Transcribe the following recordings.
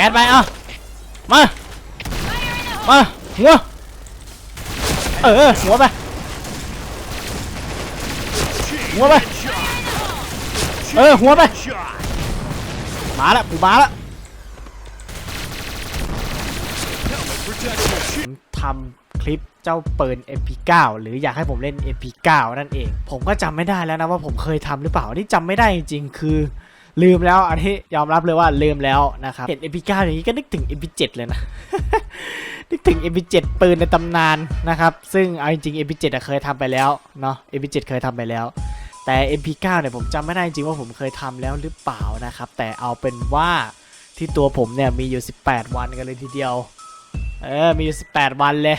ก๊สไปเอะมามาหัวเออหัวไปหัวไปเออหัวไปมาล้วกูมาล้วผมทำคลิปเจ้าเปืน MP9 หรืออยากให้ผมเล่น MP9 นั่นเอง ผมก็จำไม่ได้แล้วนะว่าผมเคยทำหรือเปล่านนี่จำไม่ได้จริงๆคือ ลืมแล้วอันนี้ยอมรับเลยว่าลืมแล้วนะครับ เห็น MP9 อย่างนี้ก็นึกถึง MP7 เลยนะ นึกถึง MP7 ปืนในตำนานนะครับ ซึ่งเอาจริงๆ MP7 อะเคยทำไปแล้วเนาะ MP7 เคยทำไปแล้ว แต่ MP9 เนี่ยผมจำไม่ได้จริงว่าผมเคยทำแล้วหรือเปล่านะครับ แต่เอาเป็นว่าที่ตัวผมเนี่ยมีอยู่ 18 วันกันเลยทีเดียว เออ มีอยู่ 18 วันเลย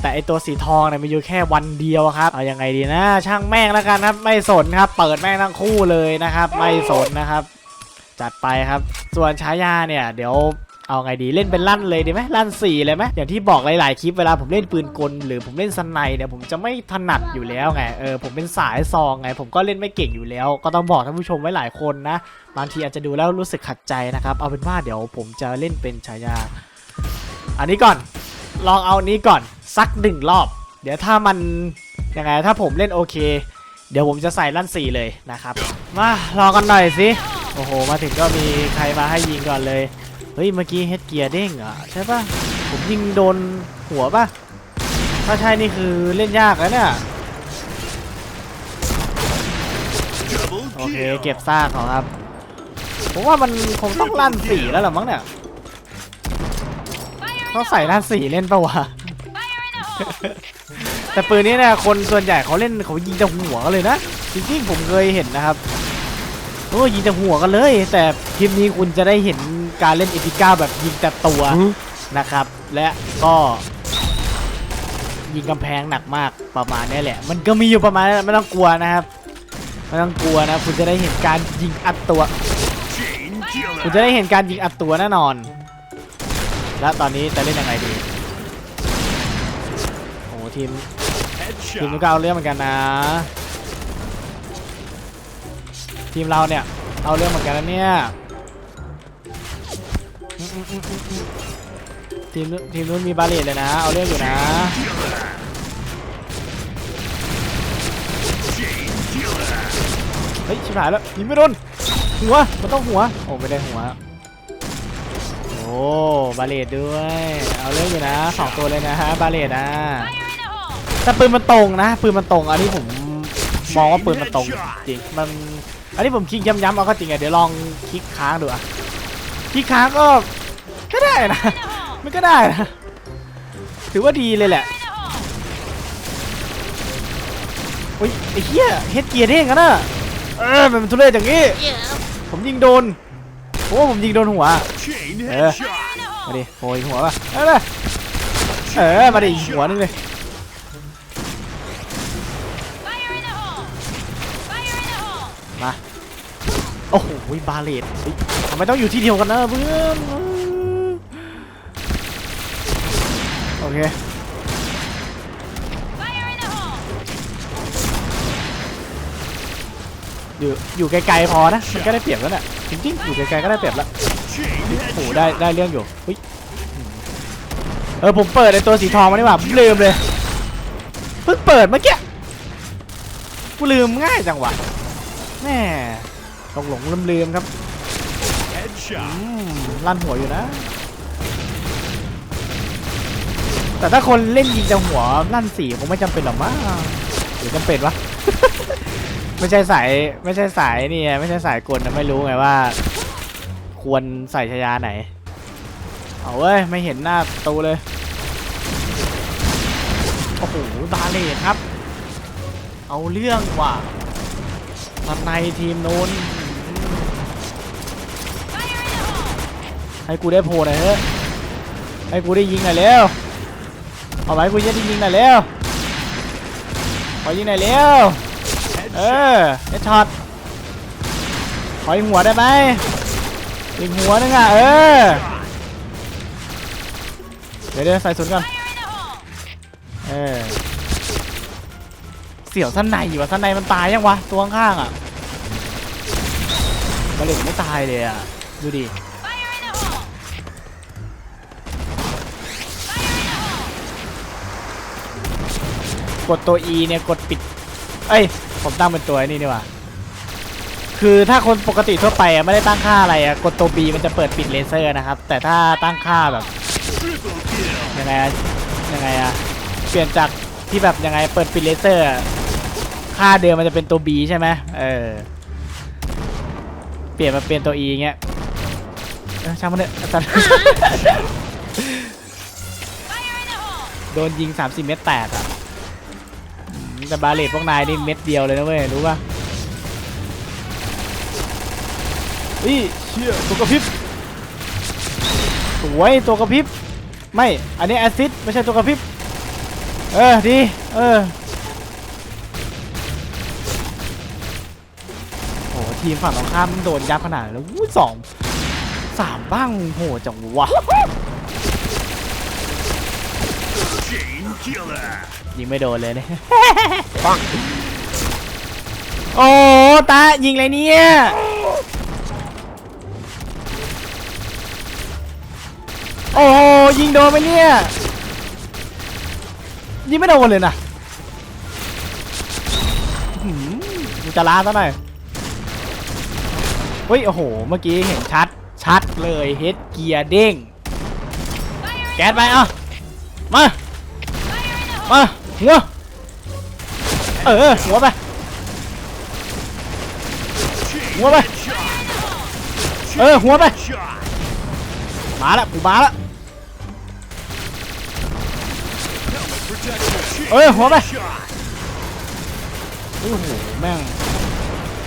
แต่ไอตัวสีทองเนี่ยมีอยู่แค่วันเดียวครับ เอายังไงดีนะ ช่างแม่งแล้วกันครับ ไม่สนครับ เปิดแม่งทั้งคู่เลยนะครับ ไม่สนนะครับ จัดไปครับ ส่วนฉายาเนี่ย เดี๋ยวเอาไงดีเล่นเป็นลั่นเลยดีไหมลั่นสี่เลยไหมอย่างที่บอกหลาย ๆ คลิปเวลาผมเล่นปืนกล หรือผมเล่นสไนเนี่ยผมจะไม่ถนัดอยู่แล้วไงเออผมเป็นสายซองไง ผมก็เล่นไม่เก่งอยู่แล้ว ก็ต้องบอกท่านผู้ชมไว้หลายคนนะบางทีอาจจะดูแล้วรู้สึกขัดใจนะครับ เอาเป็นว่าเดี๋ยวผมจะเล่นเป็นฉายา อันนี้ก่อน ลองเอาอันนี้ก่อน สักหนึ่งรอบ เดี๋ยวถ้ามันยังไงถ้าผมเล่นโอเค เดี๋ยวผมจะใส่ลั่นสี่เลยนะครับ มารอกันหน่อยสิโอ้โห มาถึงก็มีใครมาให้ยิงก่อนเลย เฮ้ย เมื่อกี้เฮดเกียร์เด้งอะใช่ปะผมยิงโดนหัวปะถ้าใช่นี่คือเล่นยากแล้วเนี่ยโอเค เก็บซากเขาครับ ผมว่ามันคงต้องลั่นสี่แล้วหรอมั้งเนี่ยต้องใส่ลั่นสี่เล่นปะวะ แต่ปืนนี้เนี่ยคนส่วนใหญ่เขาเล่นเขายิงแต่หัวกันเลยนะจริงๆผมเคยเห็นนะครับโอ้ยิงแต่หัวกันเลย แต่คลิปนี้คุณจะได้เห็นการเล่นอีพิก้าแบบยิงแต่ตัวนะครับ และก็ยิงกำแพงหนักมากประมาณนี้แหละ มันก็มีอยู่ประมาณนั้นไม่ต้องกลัวนะครับไม่ต้องกลัวนะคุณจะได้เห็นการยิงอัดตัว คุณจะได้เห็นการยิงอัดตัวแน่นอน และตอนนี้จะเล่นยังไงดีโอ้โห ทีมทีมนู้นก็เอาเรื่องเหมือนกันนะ ทีมเราเนี่ยเอาเรื่องเหมือนกันนะเนี่ยอืมอืมอืมอืมอืมทีมนู้นทีมนู้นมีบาเลตเลยนะ เอาเรื่องอยู่นะเฮ้ยชิบหายแล้วยิงไม่โดนหัวมันต้องหัวโอ้ไม่ได้หัวโอ้บาเลตด้วย เอาเรื่องอยู่นะสองตัวเลยนะฮะบาเลตนะ แต่ปืนมันตรงนะปืนมันตรงอันนี้ผมมองว่าปืนมันตรงจริงมันอันนี้ผมคลิกย้ำๆเอาก็จริงอะเดี๋ยวลองคลิกค้างดูอะคลิกค้างก็ก็ได้นะมันก็ได้นะถือว่าดีเลยแหละอุ้ยไอ้เหี้ยเฮดเกียร์เด้งกันนะเออมันทุเรศอย่างงี้ผมยิงโดนโอ้ผมยิงโดนหัว Chain Yeah. headshot. มาดิโอยหัวป่ะเออเออมาดิหัวนึงเลย โอ้โหบาเลตทำไมต้องอยู่ที่เดียวกันนะเพื่อนโอเคอยู่อยู่ไกลๆพอนะมันก็ได้เปรียบแล้วน่ะจริงๆอยู่ไกลๆก็ได้เปรียบแล้วโอ้โหได้ได้เรื่องอยู่เฮ้ยเออผมเปิดไอตัวสีทองมาดีกว่าลืมเลยเพิ่งเปิดเมื่อกี้กูลืมง่ายจังวะแม่ ตกหลงลืมลืมๆครับลั่นหัวอยู่นะ แต่ถ้าคนเล่นยิงแต่หัวลั่นสีคงไม่จำเป็นหรอกมั้งหรือจำเป็นวะ ไม่ใช่สายไม่ใช่สายนี่ไม่ใช่สายกลนะไม่รู้ไงว่า ควรใส่ชายาไหน เอาเว้ยไม่เห็นหน้าตูเลย โอ้โหบาเลตครับ เอาเรื่องว่ะตอนในทีมนู้น ให้กูได้โผล่หน่อยเถอะให้กูได้ยิงหน่อยเร็วเอาไว้กูจะได้ยิงหน่อยเร็วขอยิงหน่อยเร็วเอ Headshot. อเอช็อตขออีกหัวได้ไหมอีกหัวนึงอะเออเดี๋ยวเดี๋ยวใส่สุดก่อนเออเสี่ยวสั้นในอยู่วะสั้นในมันตายยังวะตัวข้างๆอะมาเลยไม่ตายเลยอะดูดิ กดตัว E เนี่ยกดปิด เอ้ย ผมตั้งเป็นตัวไอ้นี่ดีกว่า คือถ้าคนปกติทั่วไปอะไม่ได้ตั้งค่าอะไรอะกดตัว B มันจะเปิดปิดเลเซอร์นะครับ แต่ถ้าตั้งค่าแบบ Triple kill. ยังไงอะยังไงอะเปลี่ยนจากที่แบบยังไงเปิดปิดเลเซอร์อะค่าเดิมมันจะเป็นตัว B ใช่ไหมเออ เปลี่ยนมาเป็นตัว E เงี้ยเออช่างมันเถอะอาจารย์ โดนยิง 30 เม็ดแตกอะอืม แต่บาเลตพวกนายนี่เม็ดเดียวเลยนะเว้ยรู้ป่ะอีเชี่ยตัวกระพริบสวยตัวกระพริบไม่ อันนี้แอซิดไม่ใช่ตัวกระพริบเออดีเออโอ้ทีมฝั่งตรงข้ามโดนยับขนาดนั้นแล้วอู้สองสามบ้างโหจังวะ Chain killer. ยิงไม่โดนเลยเนี่ยปังโอ้ตายิงเลยเนี่ยโอ้โหยิงโดนไปเนี่ยยิงไม่โดนเลยนะอื้อหือกูจะล้าซะหน่อยเฮ้ยโอ้โหเมื่อกี้เห็นชัดชัดเลยเฮดเกียร์เด้งแก๊สไปเอะมา มาหัวเออหัวไป Chain What the- headshot. เออหัวไปมาละกูมาละเอ้ยหัวไปโอ้โหแม่ง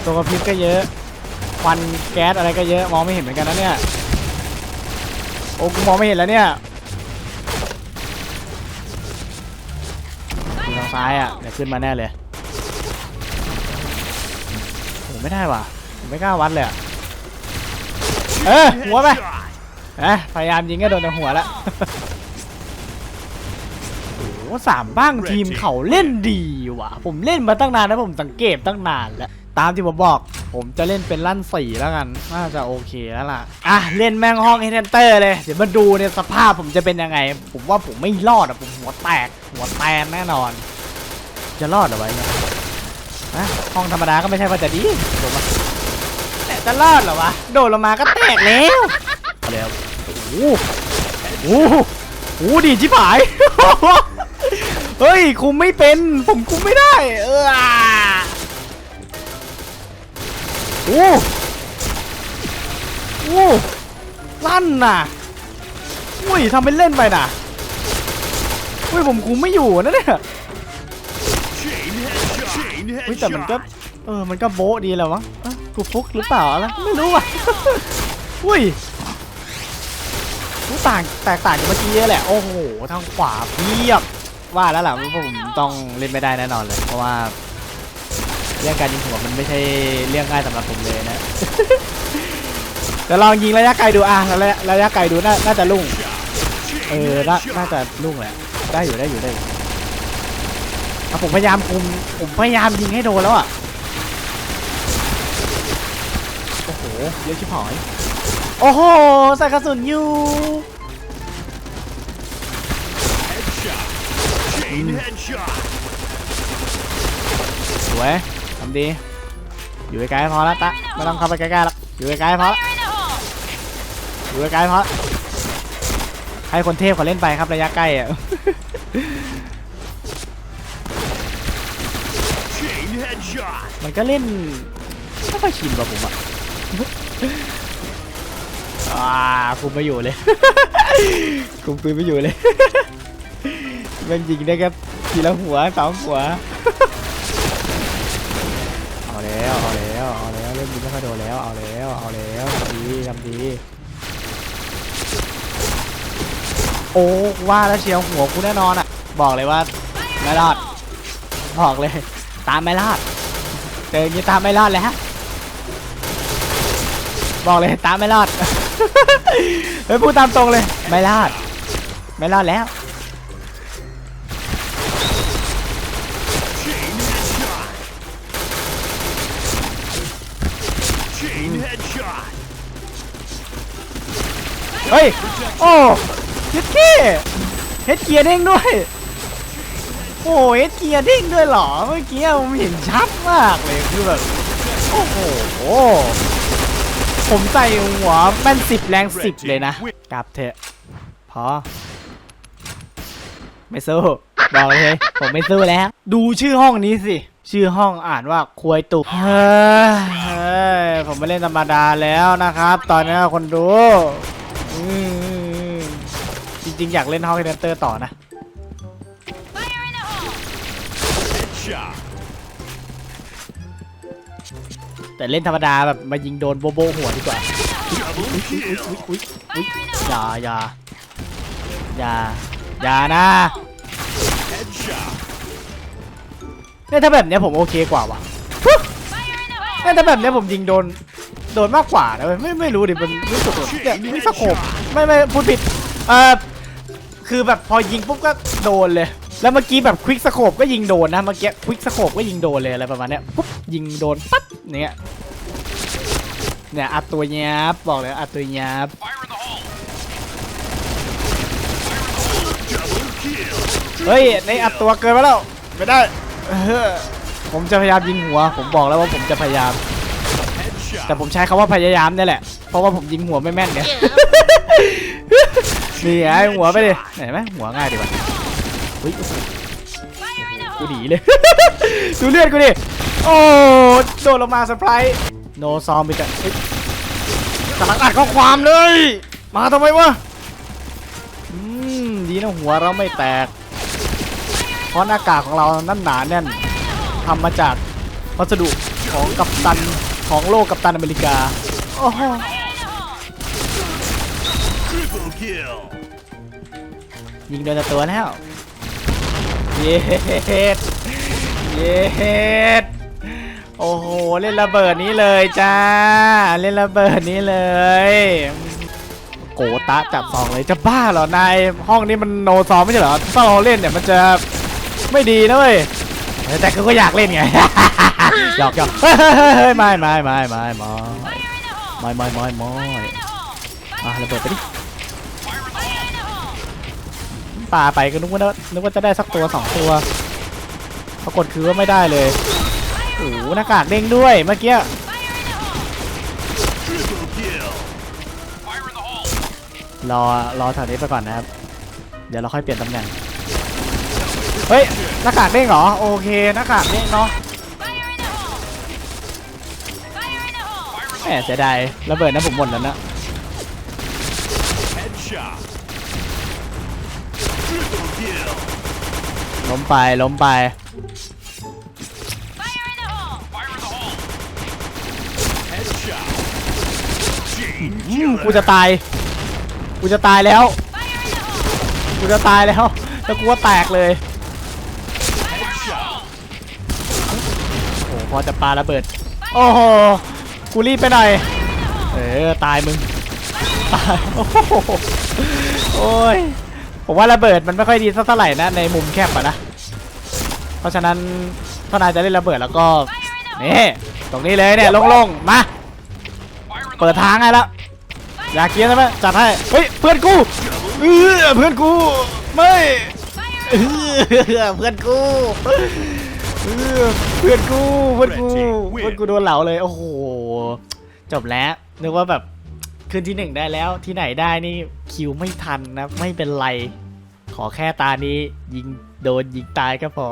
ตัวกระพริบก็เยอะควันแก๊สอะไรก็เยอะมองไม่เห็นเหมือนกันนะเนี่ยโอ้กูมองไม่เห็นแล้วเนี่ย ซ้ายอะเดี๋ยวขึ้นมาแน่เลยโอ้ไม่ได้ว่ะผมไม่กล้าวัดเลยอะเออหัวไปเอะพยายามยิงก็โดนในหัวแล้วโอ้สามบ้างทีมเขาเล่นดีว่ะ ผมเล่นมาตั้งนานนะผมสังเกตตั้งนานแล้ว ตามที่ผมบอก ผมจะเล่นเป็นลั่นสี่แล้วกัน น่าจะโอเคแล้วล่ะ อะ เล่นแมงห้องเฮนเตอร์เลย เดี๋ยวมาดูเนี่ยสภาพผมจะเป็นยังไง ผมว่าผมไม่รอดอะ ผมหัวแตก หัวแตนแน่นอน จะรอดเหรอวะเนี่ยนะห้องธรรมดาก็ไม่ใช่ว่าจะดีผมว่าแต่จะรอดเหรอวะ โดดลงมาก็แตกแล้วเอาแล้วโอ้โหโอ้โหโอ้โหดีชิบหาย เฮ้ย คุมไม่เป็น ผมคุมไม่ได้ เออโอ้โหลั่นน่ะอุ้ยทำเป็นเล่นไปน่ะอุ้ยผมคุมไม่อยู่นะเนี่ย Chain headshot. Chain เฮ้ยแต่มันก็ headshot. เออมันก็โบ๊ะดีแหล้วมั้งเอ้ากูฟุกหรือเปล่าอะไรไม่รู้อะ อุ้ยกูต่างแตกต่างจากเมื่อกี้เยอะแหละโอ้โหทางขวาเพียบว่าแล้วแหละว่าผมต้องเล่นไม่ได้แน่นอนเลย เพราะว่า เรื่องการยิงหัวมันไม่ใช่เรื่องง่ายสำหรับผมเลยนะ แต่ลองยิงระยะไกลดูอะระยะระยะไกลดูน่าน่าจะลุ่งเอ Chain อน่า headshot. น่าจะลุ่งแหละได้อยู่ได้อยู่ได้อยู่ อะผมพยายามคุมผมพยายามยิงให้โดนแล้วอะ โอ้โห เยอะชิบหาย โอ้โห ใส่กระสุนอยู่ Headshot. Chain headshot. สวยทำดี อยู่ไกลๆพอแล้วตะไม่ต้องเข้าไปใกล้ๆแล้วอยู่ไกลๆพอแล้วอยู่ไกลๆพอแล้วให้คนเทพเขาเล่นไปครับระยะใกล้อะ มันก็เล่นไม่ค่อยชินกับผมอะอ่าคุมไม่อยู่เลยคุมปืนไม่อยู่เลยแมันยิงได้แค่ทีละหัวสองหัวเอาแล้วเอาแล้วเอาแล้วเล่นยิงไม่ค่อยโดนแล้วเอาแล้วเอาแล้วทำดีทำดีโอ้ว่าแล้วเชียวหัวกูแน่นอนอะ บอกเลยว่าไม่รอดบอกเลย ตามไม่รอดเจออย่างนี้ตามไม่รอดเลยฮะ บอกเลยตามไม่รอดเฮ้ยพูดตามตรงเลย ไม่รอด ไม่รอดแล้ว เฮ้ย โอ้เฮ็ดเก้เฮ็ดเกียร์เด้งด้วย โอ้ยเกียร์เด้งด้วยเหรอเมื่อกี้ผมเห็นชัดมากเลยคือแบบโอ้โหผมใส่หัวแม่นสิบแรงสิบเลยนะกลับเถอะพอ ไม่สู้บอกเลยผมไม่สู้แล้ว ดูชื่อห้องนี้สิ ชื่อห้องอ่านว่าควยตุกเฮ้ยเฮ้ผมไม่เล่นธรรมดาแล้วนะครับ ตอนนี้คนดูจริงๆ อยากเล่นห้องเดนเตอร์ต่อนะ แต่เล่นธรรมดาแบบมายิงโดนโบโบหัวดีกว่าอย่าอย่าอย่าอย่านะเนี่ยถ้าแบบเนี้ยผมโอเคกว่าว่ะเนี่ยถ้าแบบเนี้ยผมยิงโดนโดนมากกว่านะเว้ยไม่ไม่รู้ดิมันรู้สึกแบบมีสโคปไม่ไม่พูดผิดเออคือแบบพอยิงปุ๊บก็โดนเลย แล้วเมื่อกี้แบบควิกสโคปก็ยิงโดนนะเมื่อกี้ควิกสโคปก็ยิงโดนเลยอะไรประมาณเนี้ยปุ๊บยิงโดนปั๊บเนี่ยเนี่ยอัดตัวยับบอกเลยอัดตัวยับ Double kill. เฮ้ยในอัดตัวเกินไปแล้วไม่ได้เออผมจะพยายามยิงหัว ผมบอกแล้วว่าผมจะพยายาม Headshot. แต่ผมใช้คำว่าพยายามเนี่ยแหละ เพราะว่าผมยิงหัวไม่แม่นไงนี่ไงหัวไปดิเห็นไหมหัวง่ายดีกว่า เฮ้ยโอ้โหกูหนีเลย ดูเลือดกูดิ โอ้โดนลงมาเซอร์ไพรส์โนซอมไปแต่เฮ้ยกำลังอัดข้อความเลย มาทำไมวะ อืม ดีนะหัวเราไม่แตก เพราะหน้ากากของเรานั่นหนาแน่นทำมาจากวัสดุของกัปตันของโลกกัปตันอเมริกา โอ้โห Triple kill. ยิงโดนแต่ตัวแล้ว เย็ดเย็ดโอ้โห เล่นระเบิดนี้เลยจ้า เล่นระเบิดนี้เลย โกตะจับซองเลยจะบ้าเหรอนายห้องนี้มันโนซอมไม่ใช่เหรอถ้าเราเล่นเนี่ยมันจะไม่ดีนะเว้ยแต่ก็อยากเล่นไงหยอกหยอกไม่ไม่ไม่ไม่ไม่ไม่ไม่ไม่ไม่มาระเบิดไปดิ ปาไปก็นึกว่านึกว่าจะได้สักตัวสองตัวปรากฏคือว่าไม่ได้เลยโอ้โหหน้ากากเด้งด้วยเมื่อกี้รอรอแถวนี้ไปก่อนนะครับ เดี๋ยวเราค่อยเปลี่ยนตำแหน่งเฮ้ยหน้ากากเด้งเหรอโอเคหน้ากากเด้งเนาะแหมเสียดายระเบิดนะผมหมดแล้วนะ Headshot. ล้มไปล้มไป Headshot. Chain อืม killer. กูจะตาย กูจะตายแล้วกูจะตายแล้วแล้วกูก็แตกเลย Headshot. โอ้พอจะปาระเบิด โอ้โห กูรีบไปหน่อย เออ ตายมึง ตาย โอ้โหโอ้ย ผมว่าระเบิดมันไม่ค่อยดีสักเท่าไหร่นะในมุมแคบอะนะ เพราะฉะนั้นถ้านายจะเล่นระเบิดแล้วก็นี่ตรงนี้เลยเนี่ยโล่งๆมา เปิดทางให้แล้วอยากเกียร์ใช่ไหมจัดให้เฮ้ยเพื่อนกูเออเพื่อนกูไม่เออเพื่อนกูเออเพื่อนกูเพื่อนกูเพื่อนกูโดนเหลาเลยโอ้โหจบแล้วนึกว่าแบบ ขึ้นที่หนึ่งได้แล้วที่ไหนได้นี่คิวไม่ทันนะ ไม่เป็นไร ขอแค่ตานี้ยิงโดนยิงตายก็พอ